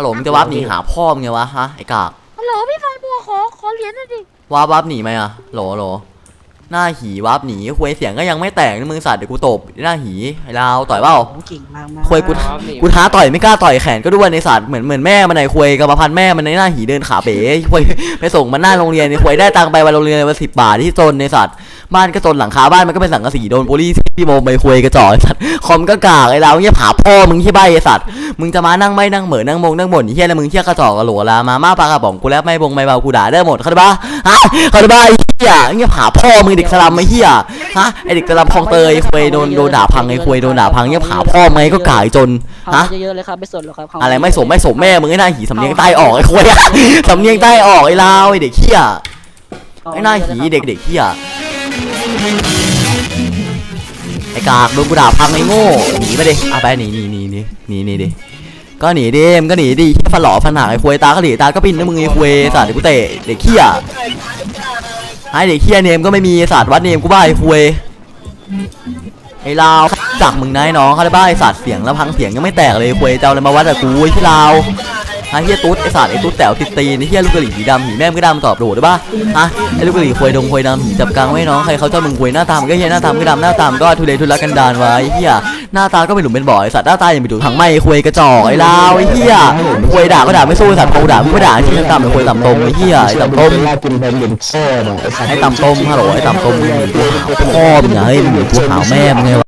ฮัลโหลมึงจะวับหนีหาพ่อมึงไงวะฮะไอ้กากฮัลโหลพี่ฟังบัวขอขอเหรียญหน่อยดิวับวับหนีไหมอะโหลโหล หน้าหีวับหนีควยเสียงก็ยังไม่แตกนี่มึงสัตว์เดี๋ยวกูตบหน้าหีไอ้ลาวต่อยเปล่าเก่งมากมากควยกูกูท้าต่อยไม่กล้าต่อยแขนก็ด้วยในสัตว์เหมือนเหมือนแม่มันไอ้ควยกรรมพันธุ์แม่มันในหน้าหีเดินขาเป๋ควยไปส่งมันหน้าโรงเรียนไอ้ควยได้ตังค์ไปวันโรงเรียนวันสิบบาทที่จนในสัตว์บ้านก็จนหลังคาบ้านมันก็เป็นสังกะสีโดนโปลีพี่โมไปควยกระจอกไอ้สัตว์คอมก็กากไอ้ลาวเงี้ยผาพ่อมึงที่ใบไอ้สัตว์มึงจะมานั่งไม่นั่งเหมือนั่งมงนั่งบ่นไอ้เฮียแล้วมึงเฮียกระจอกกระโหลลามาม่าปลากระป๋องกูแล้วไม่บงไม่เบากูด่าได้หมดเข้าใจปะฮะเข้าใจปะไอ้ เฮียเงี้ยผาพ่อมึงเด็กสลัมไอ้เฮียฮะไอเด็กสลัมคลองเตยควยโดนโดนด่าพังไอ้ควยโดนด่าพังเงี้ยผาพ่อมึงไงก็กากจนฮะฮะเยอะๆเลยครับไม่สนหรอกครับอะไรไม่สมไม่สมแม่มึงไอ้หน้าหีสำเนียงใต้ออกไอ้ควยสำเนียงใต้ออกไอ้ลาวไอ้เด็กเฮียไอ้หน้าหีเด็กเด็กเฮียไอ้กากโดนกูด่าพังไอ้โง่หนีไปดิเอาไปหนีหนีหนีหนีหนีหนีดิก็หนีดิมงก็หนีดิแค่ฟันหล่อฟันหนักไอ้ควยตาก็หนีตาก็ปินนะมึงไอ้ควยสัตว์เดี๋ยวกูเตะเด็กเขี้ย ไอ้เด็กเฮียเนมก็ไม่มีสัตว์วัดเนมกูบ้าไอ้คุยไอ้ลาวจักมึงนายน้องเขาได้บ้าไอ้สัตว์เสียงแล้วพังเสียงยังไม่แตกเลยคุยเจ้าเลยมาวัดกับกูไอ้ที่ลาว ไอ้เฮียตุ๊ดไอสัตว์ไอตุ๊ดแต๋วติดตีนไอเฮียลูกกระหรี่สีดำหีแม่มก็ดำตอบโดดได้ปะฮะไอลูกกระหรี่ควยดงควยดำหีจับกลางไว้น้องใครเขาเจ้ามึงควยหน้าตามก็เฮียหน้าตามก็ดำหน้าตามก็ทุเรศทุรักกันดานไว้ไอเฮียหน้าตาก็เป็นหลุมเป็นบ่อไอสัตว์หน้าตายังไปดูถังไม้ควยกระจอกไอลาวไอเหี้ยควยด่าก็ด่าไม่สู้ไอสัตว์พอด่ามึงก็ด่าที่ต่ำไอ้ควยต่ำตมไอเหี้ยไอต่ำตมเวลากินแบนเหรียญพ่อน่ะไอ้สัตว์ไอ้ต่ำตมฮัลโหลไอ้ต่ำตมมึงเหมือนกูหาวพ่อมึงไงมึงเหมือนกูหาวแม่มึงไงวะ